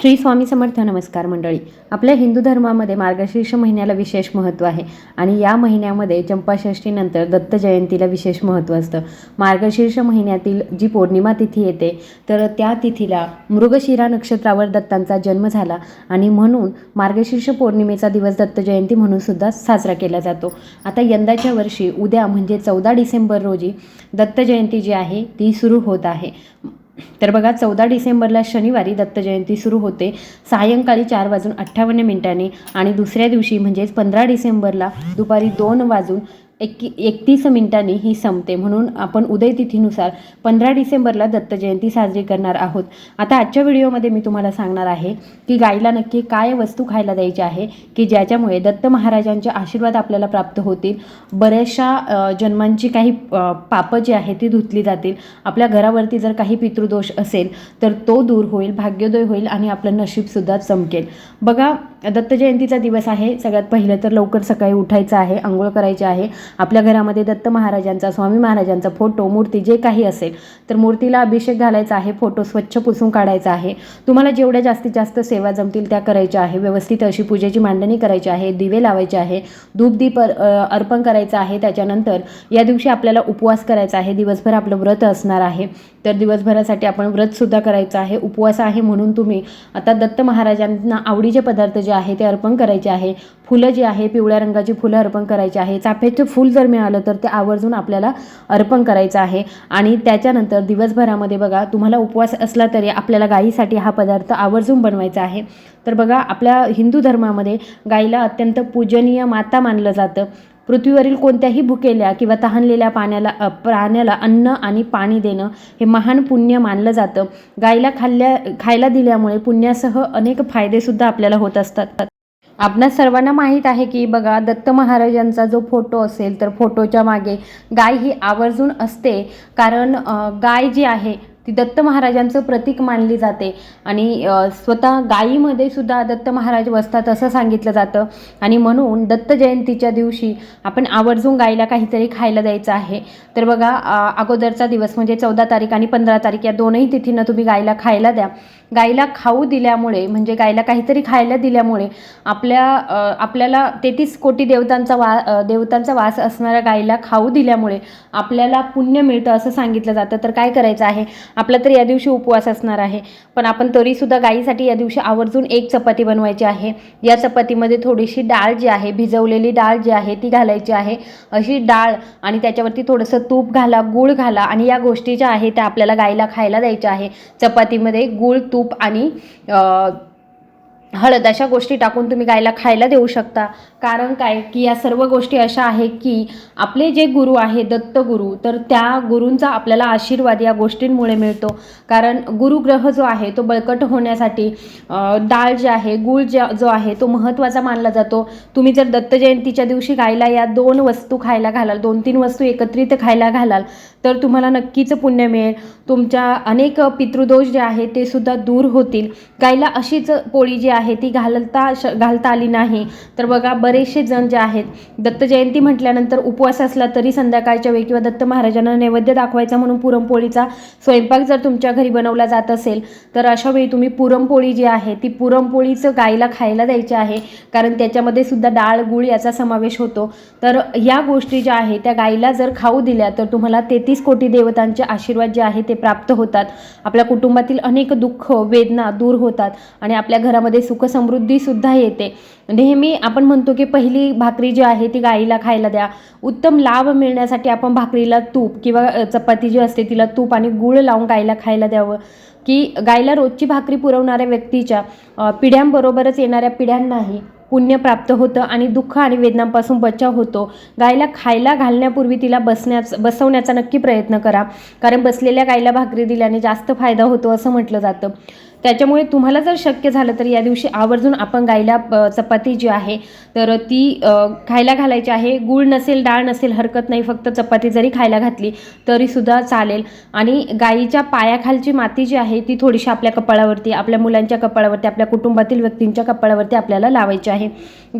श्री स्वामी समर्थ नमस्कार मंडळी. आपल्या हिंदू धर्मामध्ये मार्गशीर्ष महिन्याला विशेष महत्त्व आहे आणि या महिन्यामध्ये चंपाषष्ठीनंतर दत्त जयंतीला विशेष महत्त्व असतं. मार्गशीर्ष महिन्यातील जी पौर्णिमा तिथी येते तर त्या तिथीला मृगशिरा नक्षत्रावर दत्तांचा जन्म झाला आणि म्हणून मार्गशीर्ष पौर्णिमेचा दिवस दत्त जयंती म्हणून सुद्धा साजरा केला जातो. आता यंदाच्या वर्षी उद्या म्हणजे चौदा डिसेंबर रोजी दत्त जयंती जी आहे ती सुरू होत आहे. तर बघा चौदा डिसेंबरला शनिवारी दत्तजयंती सुरू होते. सायंकाळी चार वाजून अठ्ठावन्न मिनिटांनी आणि दुसऱ्या दिवशी म्हणजेच पंधरा डिसेंबरला दुपारी दोन वाजून एक्की एकतीस मिनिटांनी ही संपते. म्हणून आपण उदय तिथीनुसार पंधरा डिसेंबरला दत्त जयंती साजरी करणार आहोत. आता आजच्या व्हिडिओमध्ये मी तुम्हाला सांगणार आहे की गाईला नक्की काय वस्तू खायला द्यायची आहे की ज्याच्यामुळे दत्त महाराजांचे आशीर्वाद आपल्याला प्राप्त होतील. बऱ्याचशा जन्मांची काही पापं जी आहे ती धुतली जातील. आपल्या घरावरती जर काही पितृदोष असेल तर तो दूर होईल भाग्योदय होईल आणि आपलं नशीबसुद्धा चमकेल. बघा दत्त जयंतीचा दिवस आहे. सगळ्यात पहिलं तर लवकर सकाळी उठायचं आहे आंघोळ करायची आहे. आपल्या घरामध्ये दत्त महाराजांचा स्वामी महाराजांचा फोटो मूर्ती जे काही असेल तर मूर्तीला अभिषेक घालायचा आहे फोटो स्वच्छ पुसून काढायचा आहे. तुम्हाला जेवढ्या जास्तीत जास्त सेवा जमतील त्या करायच्या आहे. व्यवस्थित अशी पूजेची मांडणी करायची आहे दिवे लावायचे आहे धूपदीप अर्पण करायचं आहे. त्याच्यानंतर या दिवशी आपल्याला उपवास करायचा आहे. दिवसभर आपलं व्रत असणार आहे. तर दिवसभरासाठी आपण व्रतसुद्धा करायचं आहे उपवास आहे म्हणून तुम्ही आता दत्त महाराजांना आवडीचे पदार्थ जे आहे ते अर्पण करायचे आहे. फुलं जी आहे पिवळ्या रंगाची फुलं अर्पण करायची आहे. चाफ्याचे फूल जर मिळालं तर ते आवर्जून आपल्याला अर्पण करायचं आहे. आणि त्याच्यानंतर दिवसभरामध्ये बघा तुम्हाला उपवास असला तरी आपल्याला गाईसाठी हा पदार्थ आवर्जून बनवायचा आहे. तर बघा आपल्या हिंदू धर्मामध्ये गाईला अत्यंत पूजनीय माता मानलं जातं. पृथ्वीवरील कोणत्याही भुकेल्या किंवा तहानलेल्या पाण्याला प्राण्याला अन्न आणि पाणी देणं हे महान पुण्य मानलं जातं. गायीला खाल्ल्या खायला दिल्यामुळे पुण्यासह अनेक फायदेसुद्धा आपल्याला होत असतात. आपणा सर्वांना माहीत आहे की बघा दत्त महाराजांचा जो फोटो असेल तर फोटोच्या मागे गाय ही आवर्जून असते. कारण गाय जी आहे ती दत्त महाराजांचं प्रतीक मानली जाते. आणि स्वतः गायीमध्ये सुद्धा दत्त महाराज बसतात असं सांगितलं जातं. आणि म्हणून दत्त जयंतीच्या दिवशी आपण आवर्जून गायीला काहीतरी खायला द्यायचं आहे. तर बघा अगोदरचा दिवस म्हणजे चौदा तारीख आणि पंधरा तारीख या दोनही तिथीनं तुम्ही गायीला खायला द्या. गायीला खाऊ दिल्यामुळे म्हणजे गायीला काहीतरी खायला दिल्यामुळे आपल्या आपल्याला तेहतीस कोटी देवतांचा वा देवतांचा वास असणाऱ्या गायीला खाऊ दिल्यामुळे आपल्याला पुण्य मिळतं असं सांगितलं जातं. तर काय करायचं आहे? आपला तर या दिवशी उपवास असणार आहे. पण आपण तरीसुद्धा गायीसाठी या दिवशी आवर्जून एक चपाती बनवायची आहे. या चपातीमध्ये थोडीशी डाळ जी आहे भिजवलेली डाळ जी आहे ती घालायची आहे. अशी डाळ आणि त्याच्यावरती थोडंसं तूप घाला गूळ घाला आणि या गोष्टी ज्या आहे त्या आपल्याला गायीला खायला द्यायच्या आहे. चपातीमध्ये गूळ तूप तूप आणि हळद अशा गोष्टी टाकून तुम्ही गायला खायला देऊ शकता. कारण काय? की या सर्व गोष्टी अशा आहे की आपले जे गुरु आहे दत्त गुरु तर त्या गुरूंचा आपल्याला आशीर्वाद या गोष्टींमुळे मिळतो. कारण गुरुग्रह जो आहे तो बळकट होण्यासाठी डाळ जे आहे गुळ ज्या जो आहे तो महत्त्वाचा मानला जातो. तुम्ही जर दत्त जयंतीच्या दिवशी गायला या दोन वस्तू खायला घालाल दोन तीन वस्तू एकत्रित खायला घालाल तर तुम्हाला नक्कीच पुण्य मिळेल. तुमच्या अनेक पितृदोष जे आहे ते सुद्धा दूर होतील. गायला अशीच पोळी जी आहे ती घालता श घालता आली नाही. तर बघा बरेचसे जण जे आहेत दत्त जयंती म्हटल्यानंतर उपवास असला तरी संध्याकाळच्या वेळी किंवा दत्त महाराजांना नैवेद्य दाखवायचा म्हणून पुरणपोळीचा स्वयंपाक जर तुमच्या घरी बनवला जात असेल तर अशा वेळी तुम्ही पुरणपोळी जी आहे ती पुरणपोळीचं गायला खायला द्यायची आहे. कारण त्याच्यामध्ये सुद्धा डाळ गुळ याचा समावेश होतो. तर या गोष्टी ज्या आहेत त्या गायीला जर खाऊ दिल्या तर तुम्हाला तेहतीस कोटी देवतांचे आशीर्वाद जे आहे ते प्राप्त होतात. आपल्या कुटुंबातील अनेक दुःख वेदना दूर होतात आणि आपल्या घरामध्ये सुखसमृद्धीसुद्धा येते. नेहमी आपण म्हणतो की पहिली भाकरी जी आहे ती गाईला खायला द्या. उत्तम लाभ मिळण्यासाठी आपण भाकरीला तूप किंवा चपाती जी असते तिला तूप आणि गूळ लावून गाईला खायला द्यावं. की गाईला रोजची भाकरी पुरवणाऱ्या व्यक्तीच्या पिढ्यांबरोबरच येणाऱ्या पिढ्यांनाही पुण्य प्राप्त होतं आणि दुःख आणि वेदनांपासून बचाव होतो. गायला खायला घालण्यापूर्वी तिला बसण्याच बसवण्याचा नक्की प्रयत्न करा. कारण बसलेल्या गायला भाकरी दिल्याने जास्त फायदा होतो असं म्हटलं जातं. त्याच्यामुळे तुम्हाला जर शक्य झालं तर या दिवशी आवर्जून आपण गायला चपाती जी आहे तर ती खायला घालायची आहे. गूळ नसेल डाळ नसेल हरकत नाही. फक्त चपाती जरी खायला घातली तरीसुद्धा चालेल. आणि गाईच्या पायाखालची माती जी आहे ती थोडीशी आपल्या कपाळावरती आपल्या मुलांच्या कपाळावरती आपल्या कुटुंबातील व्यक्तींच्या कपाळावरती आपल्याला लावायची आहे.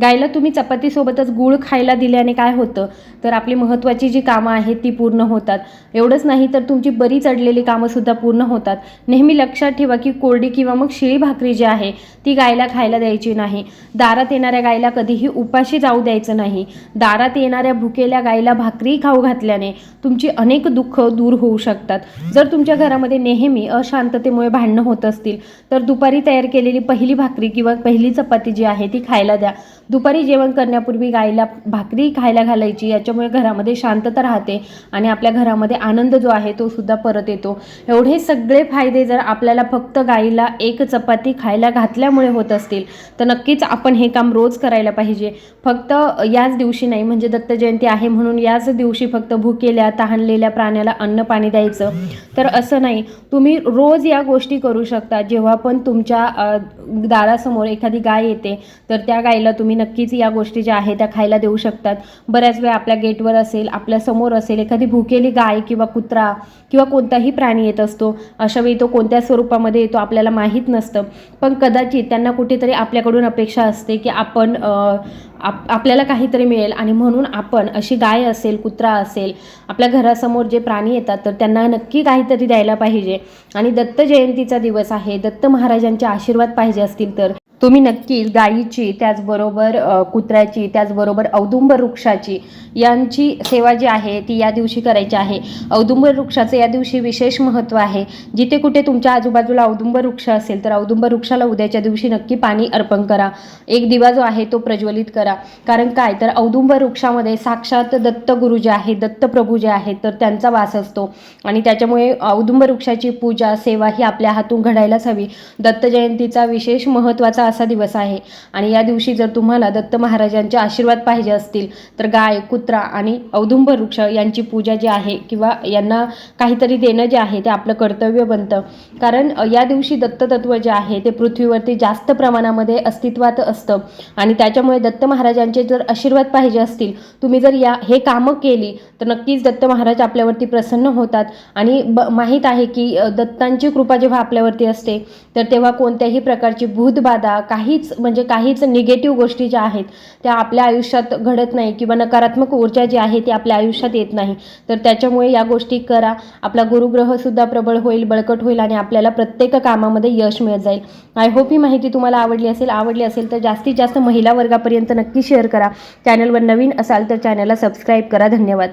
गायला तुम्ही चपातीसोबतच गूळ खायला दिल्याने काय होतं? तर आपली महत्त्वाची जी कामं आहेत ती पूर्ण होतात. एवढंच नाही तर तुमची बरीच अडलेली कामंसुद्धा पूर्ण होतात. नेहमी लक्षात ठेवा की कोरडी किंवा मग शिळी भाकरी जी आहे ती गायला खायला द्यायची नाही. दारात येणाऱ्या गायला कधीही उपाशी जाऊ द्यायचं नाही. दारात येणाऱ्या भुकेल्या गायला भाकरी खाऊ घातल्याने तुमची अनेक दुःख दूर होऊ शकतात. जर तुमच्या घरामध्ये नेहमी अशांत शांततेमुळे भांडणं होत असतील तर दुपारी तयार केलेली पहिली भाकरी किंवा पहिली चपाती जी आहे ती खायला द्या. दुपारी जेवण करण्यापूर्वी गायला भाकरी खायला घालायची याच्यामुळे घरामध्ये शांतता राहते आणि आपल्या घरामध्ये आनंद जो आहे तो सुद्धा परत येतो. एवढे सगळे फायदे जर आपल्याला फक्त गाईला एक चपाती खायला घातल्यामुळे होत असतील तर नक्कीच आपण हे काम रोज करायला पाहिजे. फक्त याच दिवशी नाही म्हणजे दत्त जयंती आहे म्हणून याच दिवशी फक्त भुकेल्या तहानलेल्या प्राण्याला अन्न पाणी द्यायचं. तर असं नाही. तुम्ही रोज या गोष्टी करू शकता. जेव्हा पण तुमच्या दारासमोर एखादी गाय येते तर त्या गायीला तुम्ही नक्कीच या गोष्टी ज्या आहेत त्या खायला देऊ शकतात. बऱ्याच वेळा आपल्या गेटवर असेल आपल्यासमोर असेल एखादी भुकेली गाय किंवा कुत्रा किंवा कोणताही प्राणी येत असतो अशा वेळी तो कोणत्या स्वरूपामध्ये येतो आपल्याला माहीत नसतं. पण कदाचित त्यांना कुठेतरी आपल्याकडून अपेक्षा असते की आपण आप आपल्याला काहीतरी मिळेल आणि म्हणून आपण अशी गाय असेल कुत्रा असेल आपल्या घरासमोर जे प्राणी येतात तर त्यांना नक्की काहीतरी द्यायला पाहिजे. आणि दत्त जयंतीचा दिवस आहे. दत्त महाराजांचे आशीर्वाद पाहिजे असतील तर तुम्ही नक्कीच गायीची त्याचबरोबर कुत्र्याची त्याचबरोबर औदुंबर वृक्षाची यांची सेवा जी आहे ती या दिवशी करायची आहे. औदुंबर वृक्षाचं या दिवशी विशेष महत्त्व आहे. जिथे कुठे तुमच्या आजूबाजूला औदुंबर वृक्ष असेल तर औदुंबर वृक्षाला उद्याच्या दिवशी नक्की पाणी अर्पण करा. एक दिवा जो आहे तो प्रज्वलित करा. कारण काय? तर औदुंबर वृक्षामध्ये साक्षात दत्तगुरु जे आहेत दत्त प्रभू जे आहेत तर त्यांचा वास असतो. आणि त्याच्यामुळे औदुंबर वृक्षाची पूजा सेवा ही आपल्या हातून घडायलाच हवी. दत्त जयंतीचा विशेष महत्त्वाचा असा दिवस आहे. आणि या दिवशी जर तुम्हाला दत्त महाराजांचे आशीर्वाद पाहिजे असतील तर गाय कुत्रा आणि औदुंबर वृक्ष यांची पूजा जी आहे किंवा यांना काहीतरी देणं जे आहे ते आपलं कर्तव्य बनतं. कारण या दिवशी दत्ततत्व जे आहे ते पृथ्वीवरती जास्त प्रमाणामध्ये अस्तित्वात असतं. आणि त्याच्यामुळे दत्त महाराजांचे जर आशीर्वाद पाहिजे असतील तुम्ही जर या हे कामं केली तर नक्कीच दत्त महाराज आपल्यावरती प्रसन्न होतात. आणि ब माहीत आहे की दत्तांची कृपा जेव्हा आपल्यावरती असते तर तेव्हा कोणत्याही प्रकारची भूतबाधा काहीच म्हणजे काहीच निगेटिव्ह गोष्टी ज्या आहेत त्या आपल्या आयुष्यात घडत नाही किंवा नकारात्मक ऊर्जा जी आहे ती आपल्या आयुष्यात येत नाही. तर त्याच्यामुळे या गोष्टी करा. आपला गुरुग्रहसुद्धा प्रबळ होईल बळकट होईल आणि आपल्याला प्रत्येक कामामध्ये यश मिळत जाईल. आय होप ही माहिती तुम्हाला आवडली असेल. आवडली असेल तर जास्तीत जास्त महिला वर्गापर्यंत नक्की शेअर करा. चॅनलवर नवीन असाल तर चॅनलला सबस्क्राईब करा. धन्यवाद.